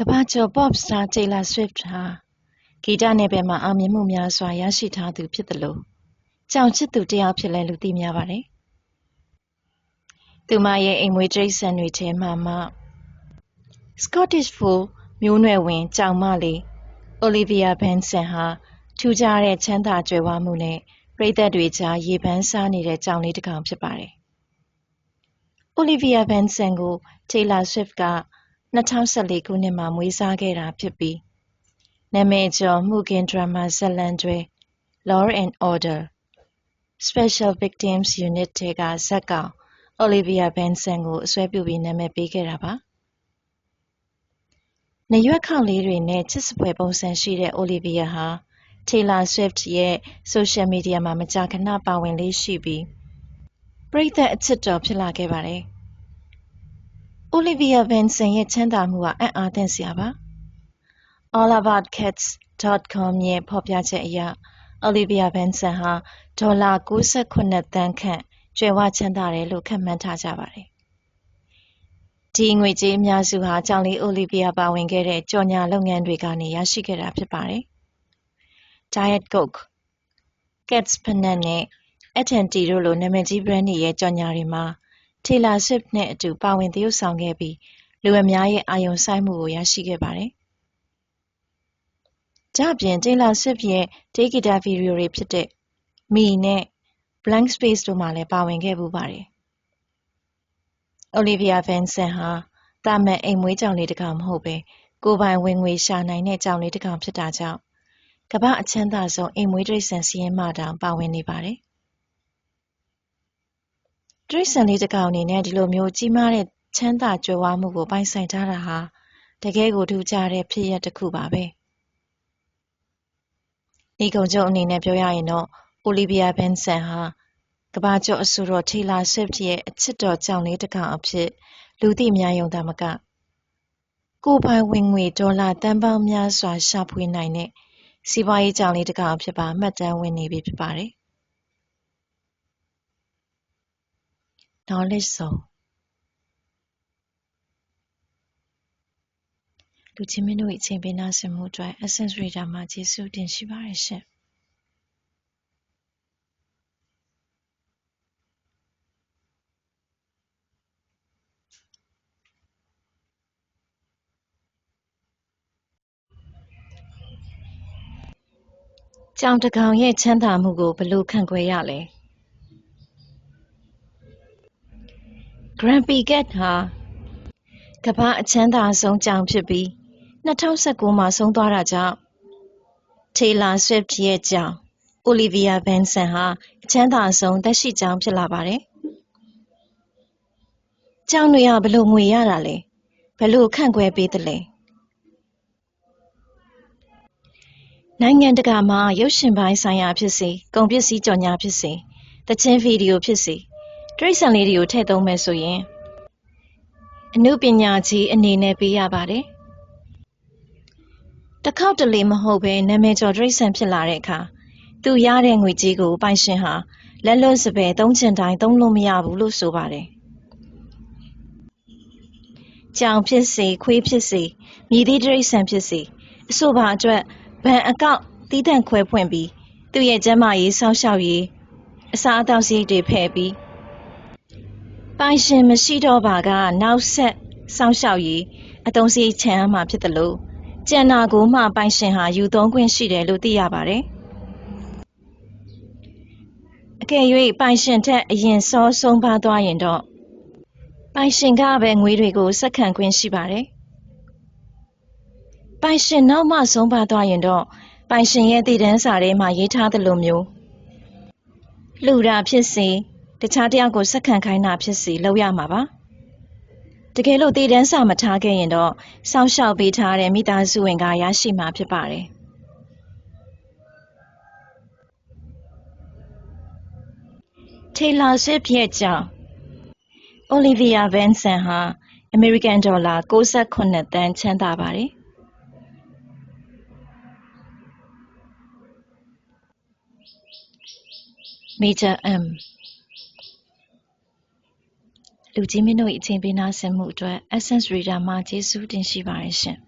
ကမ္ဘာကျော် Pop Star Taylor Swift ဟာဂီတနယ်ပယ်မှာအောင်မြင်မှုများစွာရရှိထားသူဖြစ်သလိုကြောင်ချစ်သူတစ်ယောက်ဖြစ်တယ်လို့သိများပါတယ်။သူမရဲ့အိမ်မွေးတိရစ္ဆာန်တွေထဲမှာမှ Scottish Fold မျိုးနွယ်ဝင်ကြောင်မလေး Olivia Benson ဟာထူးခြားတဲ့ချမ်းသာကြွယ်ဝမှုနဲ့ပရိသတ်တွေကြားရေပန်းစားနေတဲ့ကြောင်လေးတစ်ကောင်ဖြစ်ပါတယ်။ Olivia Benson ကို Taylor Swift က 2014ခုနှစ်မှာမွေးစားခဲ့တာဖြစ်ပြီးနာမည်ကျော်မှုခင်းဒရာမာဇာတ်လမ်းတွဲ Law and Order Special Victims Unit ထဲကဇာတ်ကောင် Olivia Benson ကိုအစွဲပြုပြီးနာမည်ပေးခဲ့တာပါ။နားရွက်ခေါက်လေးတွေနဲ့ချစ်စဖွယ်ပုံစံရှိတဲ့ Olivia ဟာ Taylor Swift ရဲ့ဆိုရှယ်မီဒီယာမှာမကြာခဏပါဝင်လေ့ရှိပြီးပရိသတ်အချစ်တော်ဖြစ်လာခဲ့ပါတယ်။ Olivia Benson ရဲ့ချမ်းသာမှုဟာအံ့အားသင့်စရာပါ။ allaboutcats.com ရဲ့ဖော်ပြချက်အရ Olivia Benson ဟာဒေါ်လာ68သန်းခန့်ကြွယ်ဝချမ်းသာတယ်လို့ခန့်မှန်းထားကြပါတယ်။ဒီငွေကြေးအများစုဟာကြောင်လေး Olivia ပါဝင်ခဲ့တဲ့ကြော်ညာလုပ်ငန်းတွေကနေရရှိခဲ့တာဖြစ်ပါတယ်။ Diet Coke, Cats ဖိနပ်နဲ့ F&T တို့လိုနာမည်ကြီးဘရန်းတွေရဲ့ကြော်ညာတွေမှာ Taylor Swift နဲ့အတူ ပါဝင်သရုပ်ဆောင်ခဲ့ပြီး လူအများရဲ့ အာရုံစိုက်မှုကို ရရှိခဲ့ပါတယ်။ဒါ့အပြင် Taylor Swift ရဲ့ တေးဂီတဗီဒီယိုတွေဖြစ်တဲ့ Me နဲ့ Blank Space တို့မှာလည်း ပါဝင်ခဲ့ဖူးပါတယ်။ Olivia Benson ဟာ သာမန်အိမ်မွေးကြောင်လေးတစ်ကောင်မဟုတ်ဘဲ ကိုယ်ပိုင်ဝင်ငွေရှာနိုင်တဲ့ ကြောင်လေးတစ်ကောင်ဖြစ်တာကြောင့် ကမ္ဘာ့အချမ်းသာဆုံး အိမ်မွေးတိရစ္ဆာန်စာရင်းမှာတောင် ပါဝင်နေပါတယ် တိရစ္ဆာန်လေးတစ်ကောင်အနေနဲ့ဒီလိုမျိုးကြီးမားတဲ့ချမ်းသာကြွယ်ဝမှုကိုပိုင်ဆိုင်ထားတာဟာတကယ့်ကိုထူးခြားတဲ့ဖြစ်ရပ်တစ်ခုပါပဲ။ဤကုံချုပ်အနေနဲ့ပြောရရင်တော့ Olivia Benson ဟာကမ္ဘာကျော်အဆိုတော် Taylor Swift ရဲ့အချစ်တော်ကြောင်လေးတစ်ကောင်အဖြစ်လူသိများယုံသာမကကိုယ်ပိုင်ဝင်ငွေဒေါ်လာသန်းပေါင်းများစွာရှာဖွေနိုင်တဲ့စီးပွားရေးကြောင်လေးတစ်ကောင်အဖြစ်ပါမှတ်တမ်းဝင်နေပြီဖြစ်ပါတယ် knowledge zone လူချင်းမင်းတို့၏အချိန်ပေးနားဆင်မှုအတွက် Essence Reader မှာကျေးဇူးတင်ရှိပါတယ်ရှင်ကြောင်တကောင်ရဲ့ချမ်းသာမှုကိုဘယ်လိုခံခွဲရလဲ Grumpy Cat ဟာကမ္ဘာအချမ်းသာဆုံးကြောင်ဖြစ်ပြီး2019မှာဆုံးသွားတာကြောင့် Taylor Swift ရဲ့ကြောင် Olivia Benson ဟာအချမ်းသာဆုံးသက်ရှိကြောင်ဖြစ်လာပါတယ်။ကြောင်တွေဟာဘလို့ငွေရတာလဲဘလို့ခန့်ခွဲပေးသလဲနိုင်ငံတကာမှာရုပ်ရှင်ပိုင်းဆိုင်ရာဖြစ်စေကုန်ပစ္စည်းကြော်ညာဖြစ်စေတခြင်းဗီဒီယိုဖြစ်စေ တရိတ်ဆန်လေးတွေကိုထည့်သုံးမယ်ဆိုရင်အမှုပညာကြီးအနေနဲ့ပေးရပါတယ်။တစ်ခေါက်တလေမဟုတ်ဘဲနာမည်ကျော်တရိတ်ဆန်ဖြစ်လာတဲ့အခါသူရတဲ့ငွေကြီးကိုပိုင်ရှင်ဟာလက်လွတ်စပယ်သုံးချင်တိုင်းသုံးလို့မရဘူးလို့ဆိုပါတယ်။ကြောင်ဖြစ်စေခွေးဖြစ်စေမြည်သည့်တရိတ်ဆန်ဖြစ်စေအဆိုပါအတွက်ဘဏ်အကောင့်သီးသန့်ခွဲဖွင့်ပြီးသူ့ရဲ့ကျန်းမာရေးစောင့်ရှောက်ရေးအစားအသောက်စရိတ်တွေဖည့်ပြီး ပိုင်ရှင်မရှိတော့ပါကနောက်ဆက်စောင့်ရှောက်ရေးအသုံးစရိတ်ချန်ရမှာဖြစ်တယ်လို့ကျန်နာကိုမှပိုင်ရှင်ဟာယူသုံးခွင့်ရှိတယ်လို့သိရပါတယ်အကယ်၍ပိုင်ရှင်ထက်အရင်စောဆုံးပါသွားရင်တော့ပိုင်ရှင်ကပဲငွေတွေကိုစက္ကန့်ခွင့်ရှိပါတယ်ပိုင်ရှင်နောက်မှဆုံးပါသွားရင်တော့ပိုင်ရှင်ရဲ့တည်တန်းစာထဲမှာရေးထားသလိုမျိုးလှူတာဖြစ်စေ တခြားတယောက်ကိုစက္ကန့်ခိုင်းတာဖြစ်စေလုပ်ရမှာပါတကယ်လို့တည်တန်းစာမထားခဲ့ရင်တော့စောင့်ရှောက်ပေးထားတဲ့မိသားစုဝင်ကရရှိမှာဖြစ်ပါတယ် Taylor Swift ရဲ့ကြောင့် Olivia Benson ဟာ American ဒေါ်လာ68သန်းချမ်းသာပါတယ် Major M လူကြီးမင်းတို့၏အချိန်ပေးနားဆင်မှုအတွက် Essence Reader မှာကျေးဇူးတင်ရှိပါတယ်ရှင်